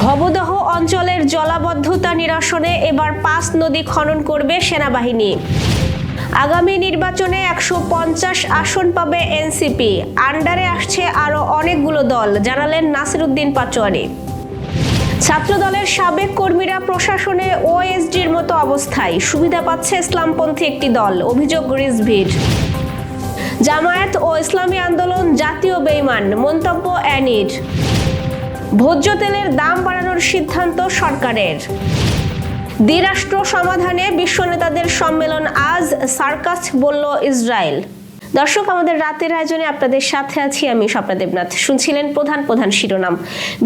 ভবদহ অঞ্চলের জলাবদ্ধতা নিরসনে এবার পাঁচ নদী খনন করবে সেনাবাহিনী। আগামী নির্বাচনে একশো পঞ্চাশ আসন পাবে এনসিপি। আন্ডারে আসছে আরও অনেকগুলো দল, জানালেন নাসিরুদ্দিন পাচোয়ারি ছাত্রদলের সাবেক কর্মীরা প্রশাসনে ওএসডির মতো অবস্থায়। সুবিধা পাচ্ছে ইসলামপন্থী একটি দল, অভিযোগ রিজভির। জামায়াত ও ইসলামী আন্দোলন জাতীয় বেইমান, মন্তব্য অ্যানির। ভোজ্য তেলের দাম বাড়ানোর সিদ্ধান্ত সরকারের। দ্বিরাষ্ট্র সমাধানে বিশ্ব নেতাদের সম্মেলন আজ সার্কাস, বলল ইসরায়েল। দর্শক, আমাদের রাতের আয়োজনে আপনাদের সাথে আছি আমি স্বপ্না দেবনাথ। শুনছিলেন প্রধান প্রধান শিরোনাম।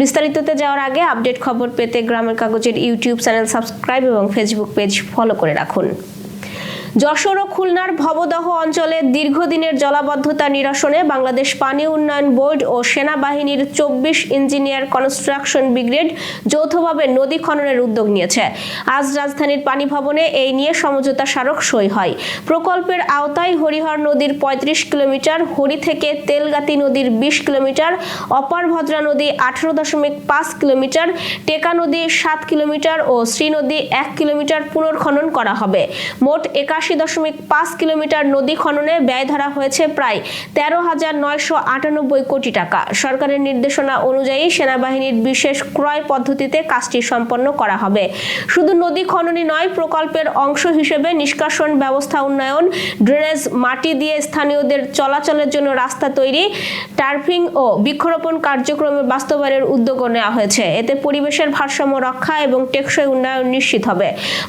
বিস্তারিততে যাওয়ার আগে আপডেট খবর পেতে গ্রামের কাগজের ইউটিউব চ্যানেল সাবস্ক্রাইব এবং ফেসবুক পেজ ফলো করে রাখুন। যশোর ও খুলনার ভবদহ অঞ্চলে দীর্ঘদিনের জলাবদ্ধতা নিরসনে বাংলাদেশ পানি উন্নয়ন বোর্ড ও সেনাবাহিনীর চব্বিশ ইঞ্জিনিয়ার কনস্ট্রাকশন ব্রিগেড যৌথভাবে নদী খননের উদ্যোগ নিয়েছে। আজ রাজধানীর পানি ভবনে এই নিয়ে সমঝোতা স্মারক সই হয়। প্রকল্পের আওতায় হরিহর নদীর ৩৫ কিলোমিটার, হরি থেকে তেলগাতি নদীর ২০ কিলোমিটার, অপার ভদ্রা নদী আঠারো দশমিক পাঁচ কিলোমিটার, টেকা নদী সাত কিলোমিটার ও শ্রী নদী এক কিলোমিটার পুনর্খনন করা হবে। মোট একাশি দশমিক পাঁচ কিলোমিটার নদী খননে ব্যয় ধরা হয়েছে প্রায় তেরো হাজার নয়শো আটানব্বই কোটি টাকা। সরকারের নির্দেশনা অনুযায়ী সেনাবাহিনীর বিশেষ ক্রয় পদ্ধতিতে কাজটি সম্পন্ন করা হবে। শুধু নদী খননই নয়, প্রকল্পের অংশ হিসেবে নিষ্কাশন ব্যবস্থা, উন্নয়ন, ড্রেনেজ, মাটি দিয়ে স্থানীয়দের চলাচলের জন্য রাস্তা তৈরি, টার্ফিং ও বৃক্ষরোপণ কার্যক্রমের বাস্তবায়নের উদ্যোগও নেওয়া হয়েছে। এতে পরিবেশের ভারসাম্য রক্ষা এবং টেকসই উন্নয়ন নিশ্চিত হবে।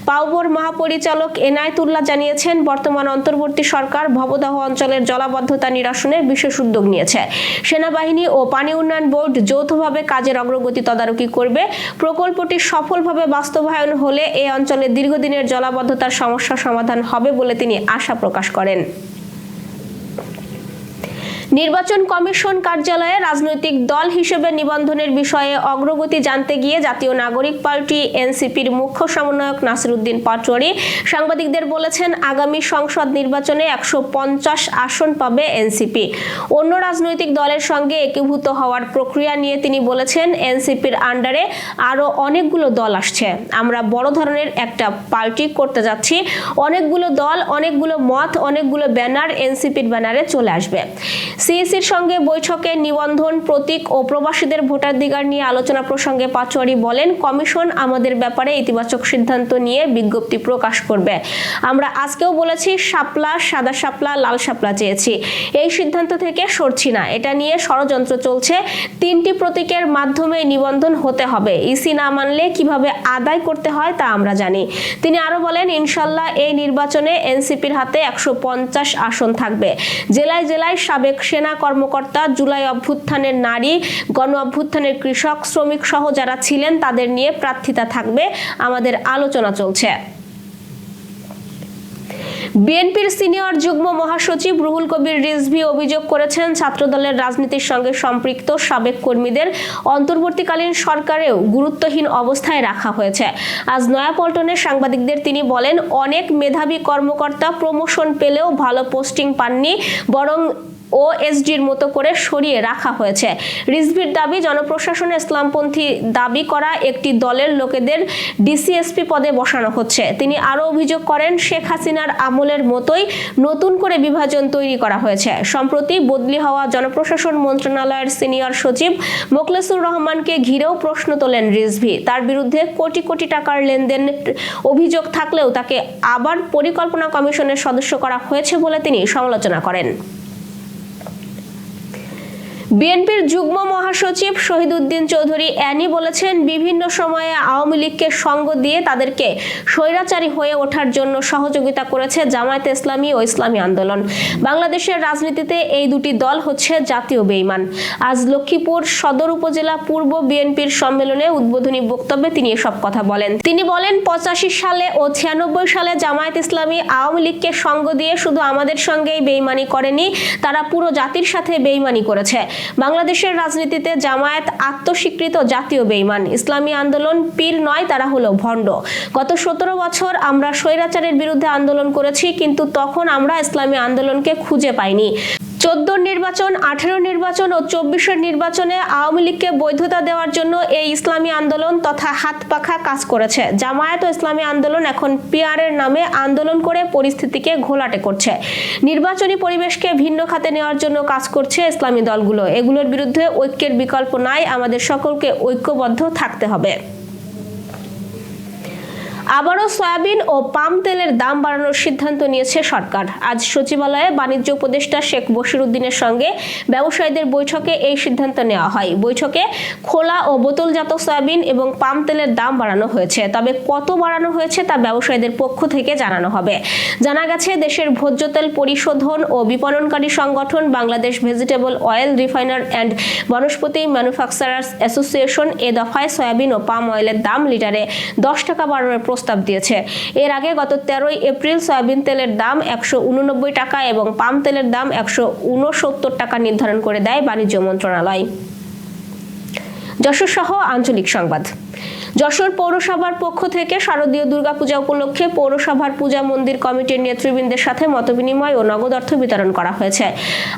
পাউবোর মহাপরিচালক এনায়েতুল্লাহ জানিয়েছেন, বর্তমান অন্তর্বর্তী সরকার ভবদাহ অঞ্চলের জলাবদ্ধতা নিরসনে বিশেষ উদ্যোগ নিয়েছে। সেনাবাহিনী ও পানি উন্নয়ন বোর্ড যৌথভাবে কাজের অগ্রগতি তদারকি করবে। প্রকল্পটি সফলভাবে বাস্তবায়ন হলে এ অঞ্চলে দীর্ঘদিনের জলাবদ্ধতার সমস্যা সমাধান হবে বলে তিনি আশা প্রকাশ করেন। নির্বাচন কমিশন কার্যালয়ে রাজনৈতিক দল হিসেবে নিবন্ধনের বিষয়ে অগ্রগতি জানতে গিয়ে জাতীয় নাগরিক পার্টি, এনসিপির মুখ্য সমন্বয়ক নাসিরুদ্দিন পাটোয়ারি সাংবাদিকদের বলেছেন, আগামী সংসদ নির্বাচনে একশো পঞ্চাশ আসন পাবে এনসিপি। অন্য রাজনৈতিক দলের সঙ্গে একীভূত হওয়ার প্রক্রিয়া নিয়ে তিনি বলেছেন, এনসিপির আন্ডারে আরও অনেকগুলো দল আসছে। আমরা বড় ধরনের একটা পার্টি করতে যাচ্ছি। অনেকগুলো দল, অনেকগুলো মত, অনেকগুলো ব্যানার এনসিপির ব্যানারে চলে আসবে। সিএসির সঙ্গে বৈঠকে নিবন্ধন, প্রতীক ও প্রবাসীদের ভোটাধিকার নিয়ে আলোচনা প্রসঙ্গে পাচুয়ারি বলেন, কমিশন আমাদের ব্যাপারে ইতিবাচক সিদ্ধান্ত নিয়ে বিজ্ঞপ্তি প্রকাশ করবে। আমরা আজকেও বলেছি, শাপলা, সাদা শাপলা, লাল শাপলা চেয়েছি। এই সিদ্ধান্ত থেকে সরছি না। এটা নিয়ে ষড়যন্ত্র চলছে। তিনটি প্রতীকের মাধ্যমে নিবন্ধন হতে হবে। ইসি না মানলে কীভাবে আদায় করতে হয় তা আমরা জানি। তিনি আরও বলেন, ইনশাল্লাহ এই নির্বাচনে এনসিপির হাতে একশো পঞ্চাশ আসন থাকবে। জেলায় জেলায় সাবেক সেনা কর্মকর্তা জুলাই অভ্যুত্থানের নারী, গণ অভ্যুত্থানের কৃষক, শ্রমিক সহ যারা ছিলেন তাদের নিয়ে প্রার্থিতা থাকবে। আমাদের আলোচনা চলছে। বিএনপির সিনিয়র যুগ্ম মহাসচিব রুহুল কবির রিজভি অভিযোগ করেছেন, ছাত্রদলের রাজনীতির সঙ্গে সম্পৃক্ত সাবেক কর্মীদের অন্তর্বর্তীকালীন সরকারেও গুরুত্বহীন অবস্থায় রাখা হয়েছে। আজ নয়াপল্টনে সাংবাদিকদের তিনি বলেন, অনেক মেধাবী কর্মকর্তা প্রমোশন পেলেও ভালো পোস্টিং পাননি, বরং ওএসডির মতো করে সরিয়ে রাখা হয়েছে। রিজভির দাবি, জনপ্রশাসনে ইসলামপন্থী দাবি করা একটি দলের লোকেদের ডিসিএসপি পদে বসানো হচ্ছে। তিনি আরও অভিযোগ করেন, শেখ হাসিনার আমলের মতোই নতুন করে বিভাজন তৈরি করা হয়েছে। সম্প্রতি বদলি হওয়া জনপ্রশাসন মন্ত্রণালয়ের সিনিয়র সচিব মোখলেসুর রহমানকে ঘিরেও প্রশ্ন তোলেন রিজভি। তার বিরুদ্ধে কোটি কোটি টাকার লেনদেন অভিযোগ থাকলেও তাকে আবার পরিকল্পনা কমিশনের সদস্য করা হয়েছে বলে তিনি সমালোচনা করেন। বিএনপির যুগ্ম মহাসচিব শহীদুদ্দিন চৌধুরী অ্যানি বলেছেন, বিভিন্ন সময়ে আওয়ামী লীগকে সঙ্গ দিয়ে তাদেরকে স্বৈরাচারী হয়ে ওঠার জন্য সহযোগিতা করেছে জামায়াতে ইসলামী ও ইসলামী আন্দোলন। বাংলাদেশের রাজনীতিতে এই দুটি দল হচ্ছে জাতীয় বেইমান। আজ লক্ষ্মীপুর সদর উপজেলা পূর্ব বিএনপির সম্মেলনে উদ্বোধনী বক্তব্যে তিনি এসব কথা বলেন। তিনি বলেন, পঁচাশি সালে ও ছিয়ানব্বই সালে জামায়াত ইসলামী আওয়ামী লীগকে সঙ্গ দিয়ে শুধু আমাদের সঙ্গেই বেইমানি করেনি, তারা পুরো জাতির সাথে বেইমানি করেছে। বাংলাদেশের রাজনীতিতে জামায়াত আত্মস্বীকৃত জাতীয় বেইমান। ইসলামী আন্দোলন পীর নয়, তারা হলো ভণ্ড। গত সতেরো বছর আমরা স্বৈরাচারের বিরুদ্ধে আন্দোলন করেছি, কিন্তু তখন আমরা ইসলামী আন্দোলনকে খুঁজে পাইনি। চোদ্দ নির্বাচন, আঠেরো নির্বাচন ও চব্বিশের নির্বাচনে আওয়ামী লীগকে বৈধতা দেওয়ার জন্য এই ইসলামী আন্দোলন তথা হাত পাখা কাজ করেছে। জামায়াত ও ইসলামী আন্দোলন এখন পিআরের নামে আন্দোলন করে পরিস্থিতিকে ঘোলাটে করছে। নির্বাচনী পরিবেশকে ভিন্ন খাতে নেওয়ার জন্য কাজ করছে ইসলামী দলগুলো। এগুলোর বিরুদ্ধে ঐক্যের বিকল্প নাই। আমাদের সকলকে ঐক্যবদ্ধ থাকতে হবে। আবারও সয়াবিন ও পাম তেলের দাম বাড়ানোর সিদ্ধান্ত নিয়েছে সরকার। আজ সচিবালয়ে বাণিজ্য উপদেষ্টা শেখ বশির উদ্দিনের সঙ্গে ব্যবসায়ীদের বৈঠকে এই সিদ্ধান্ত নেওয়া হয়। বৈঠকে খোলা ও বোতলজাত সয়াবিন এবং পাম তেলের দাম বাড়ানো হয়েছে। তবে কত বাড়ানো হয়েছে তা ব্যবসায়ীদের পক্ষ থেকে জানানো হবে। জানা গেছে, দেশের ভোজ্য তেল পরিশোধন ও বিপণনকারী সংগঠন Bangladesh vegetable oil refiner and Vanaspati manufacturers association এ দফায় সয়াবিন ও পাম অয়েলের দাম লিটারে দশ টাকা বাড়ানোর প্রস্তাব দিয়েছে। এর আগে গত তেরোই এপ্রিল সয়াবিন তেলের দাম একশো উননব্বই টাকা এবং পাম তেলের দাম একশো উনসত্তর টাকা নির্ধারণ করে দেয় বাণিজ্য মন্ত্রণালয়। যশোর সহ আঞ্চলিক সংবাদ। যশোর পৌরসভার পক্ষ থেকে শারদীয় দুর্গাপূজা উপলক্ষে পৌরসভার পূজা মন্দির কমিটির নেতৃবৃন্দের সাথে মতবিনিময় ও নগদ অর্থ বিতরণ করা হয়েছে।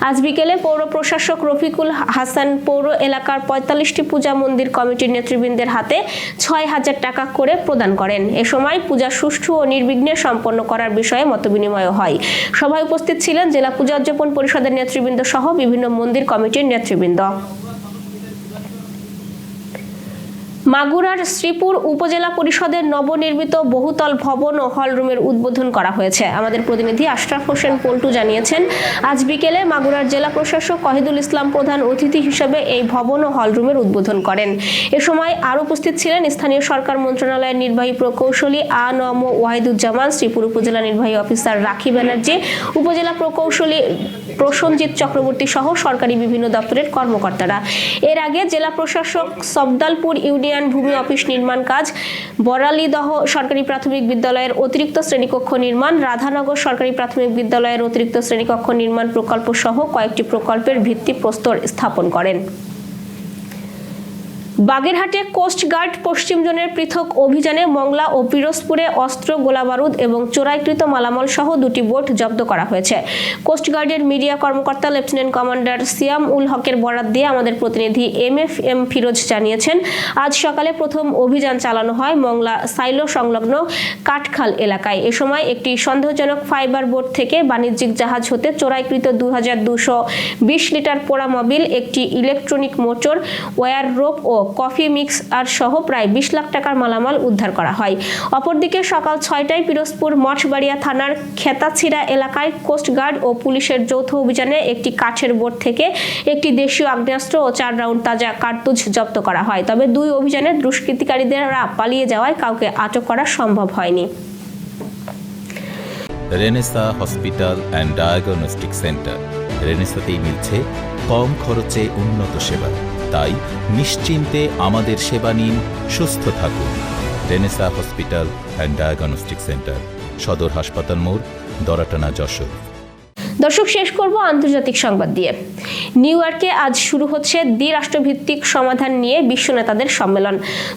আজ বিকেলে পৌর প্রশাসক রফিকুল হাসান পৌর এলাকার পঁয়তাল্লিশটি পূজা মন্দির কমিটির নেতৃবৃন্দের হাতে ছয় হাজার টাকা করে প্রদান করেন। এ সময় পূজা সুষ্ঠু ও নির্বিঘ্নে সম্পন্ন করার বিষয়ে মতবিনিময় হয়। সভায় উপস্থিত ছিলেন জেলা পূজা উদযাপন পরিষদের নেতৃবৃন্দ সহ বিভিন্ন মন্দির কমিটির নেতৃবৃন্দ। মাগুরার শ্রীপুর উপজেলা পরিষদের নবনির্মিত বহুতল ভবন ও হলরুমের উদ্বোধন করা হয়েছে। আমাদের প্রতিনিধি আশরাফ হোসেন পল্টু জানিয়েছেন, আজ বিকেলে মাগুরার জেলা প্রশাসক কহিদুল ইসলাম প্রধান অতিথি হিসেবে এই ভবন ও হলরুমের উদ্বোধন করেন। এ সময় আরও উপস্থিত ছিলেন স্থানীয় সরকার মন্ত্রণালয়ের নির্বাহী প্রকৌশলী আ নম ওয়াহিদুজ্জামান, শ্রীপুর উপজেলা নির্বাহী অফিসার রাখি ব্যানার্জি, উপজেলা প্রকৌশলী প্রসঞ্জিৎ চক্রবর্তী সহ সরকারি বিভিন্ন দপ্তরের কর্মকর্তারা। এর আগে জেলা প্রশাসক সবদালপুর ইউনিয়ন ভূমি অফিস নির্মাণ কাজ, বরালিদহ সরকারি প্রাথমিক বিদ্যালয়ের অতিরিক্ত শ্রেণীকক্ষ নির্মাণ, রাধানগর সরকারি প্রাথমিক বিদ্যালয়ের অতিরিক্ত শ্রেণীকক্ষ নির্মাণ প্রকল্প সহ কয়েকটি প্রকল্পের ভিত্তি প্রস্তর স্থাপন করেন। বাগেরহাটে কোস্টগার্ড পশ্চিম জোনের পৃথক অভিযানে মংলা ও পিরোজপুরে অস্ত্র, গোলাবারুদ এবং চোরাইকৃত মালামাল সহ দুটি বোট জব্দ করা হয়েছে। কোস্টগার্ডের মিডিয়া কর্মকর্তা লেফটেন্যান্ট কমান্ডার সিয়াম উল হকের বরাত দিয়ে আমাদের প্রতিনিধি এম এফ এম ফিরোজ জানিয়েছেন, আজ সকালে প্রথম অভিযান চালানো হয় মংলা সাইলো সংলগ্ন কাঠখাল এলাকায়। এ সময় একটি সন্দেহজনক ফাইবার বোট থেকে বাণিজ্যিক জাহাজ হতে চোরাইকৃত দু লিটার পোড়া মোবিল একটি ইলেকট্রনিক মোটর, ওয়্যার রোপ ও কফি মিক্স আর সহ প্রায় বিশ লাখ টাকার মালামাল উদ্ধার করা হয়। অপরদিকে সকাল ছয়টায় পিরোজপুর মঠবাড়িয়া থানার খেতাছিড়া এলাকায় কোস্টগার্ড ও পুলিশের যৌথ অভিযানে একটি কাঠের বোর্ড থেকে একটি দেশীয় আগ্নেয়াস্ত্র ও চার রাউন্ড তাজা কার্তুজ জব্দ করা হয়। তবে দুই অভিযানে দুষ্কৃতিকারীদেরা পালিয়ে যাওয়ায় কাউকে আটক করা সম্ভব হয়নি। Renaissance hospital and diagnostic centre. রেনেসাতেই মিলছে কম খরচে উন্নত সেবা। তাই নিশ্চিন্তে আমাদের সেবা নিন, সুস্থ থাকুন। Renaissance hospital and diagnostic centre সদর হাসপাতাল মোড় দরাটানা যশোর দর্শক, শেষ করব আন্তর্জাতিক সংবাদ দিয়ে। নিউ ইয়র্কে আজ শুরু হচ্ছে দ্বিরাষ্ট্রভিত্তিক সমাধান নিয়ে বিশ্ব নেতাদের সম্মেলন।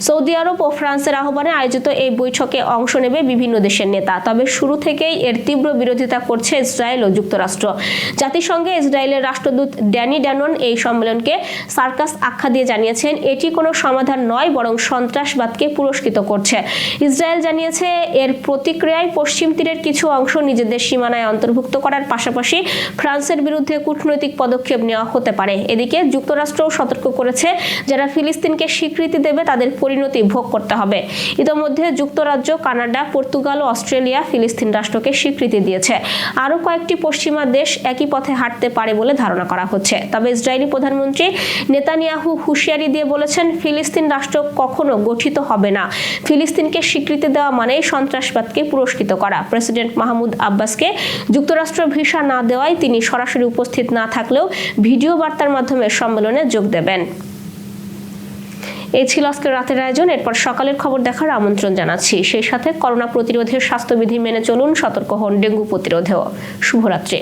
সৌদি আরব ও ফ্রান্সের আহ্বানে আয়োজিত এই বৈঠকে অংশ নেবে বিভিন্ন দেশের নেতা। তবে শুরু থেকেই এর তীব্র বিরোধিতা করছে ইসরায়েল ও যুক্তরাষ্ট্র। জাতিসংঘে ইসরায়েলের রাষ্ট্রদূত ড্যানি ড্যানন এই সম্মেলনকে সার্কাস আখ্যা দিয়ে জানিয়েছেন, এটি কোনো সমাধান নয়, বরং সন্ত্রাসবাদকে পুরস্কৃত করছে। ইসরায়েল জানিয়েছে, এর প্রতিক্রিয়ায় পশ্চিম তীরের কিছু অংশ নিজেদের সীমানায় অন্তর্ভুক্ত করার পাশাপাশি ফ্রান্সের বিরুদ্ধে কূটনৈতিক পদক্ষেপ নেওয়া হতে পারে। এদিকে যুক্তরাষ্ট্রও সতর্ক করেছে, যারা ফিলিস্তিনকে স্বীকৃতি দেবে তাদের পরিণতি ভোগ করতে হবে। ইতোমধ্যে যুক্তরাজ্য, কানাডা, পর্তুগাল ও অস্ট্রেলিয়া ফিলিস্তিন রাষ্ট্রকে স্বীকৃতি দিয়েছে। আরও কয়েকটি পশ্চিমা দেশ একই পথে হাঁটতে পারে বলে ধারণা করা হচ্ছে। তবে ইসরায়েলি প্রধানমন্ত্রী নেতানিয়াহু হুঁশিয়ারি দিয়ে বলেছেন, ফিলিস্তিন রাষ্ট্র কখনো গঠিত হবে না। ফিলিস্তিনকে স্বীকৃতি দেওয়া মানেই সন্ত্রাসবাদকে পুরস্কৃত করা। প্রেসিডেন্ট মাহমুদ আব্বাসকে যুক্তরাষ্ট্র ভিসা না দেওয়ায় তিনি সরাসরি উপস্থিত না থাকলেও ভিডিও বার্তার মাধ্যমে সম্মেলনে যোগ দেবেন। এই ছিল আজকের রাতের আয়োজন। এরপর সকালের খবর দেখার আমন্ত্রণ জানাচ্ছি। সেই সাথে করোনা প্রতিরোধের স্বাস্থ্যবিধি মেনে চলুন, সতর্ক হন ডেঙ্গু প্রতিরোধেও। শুভরাত্রি।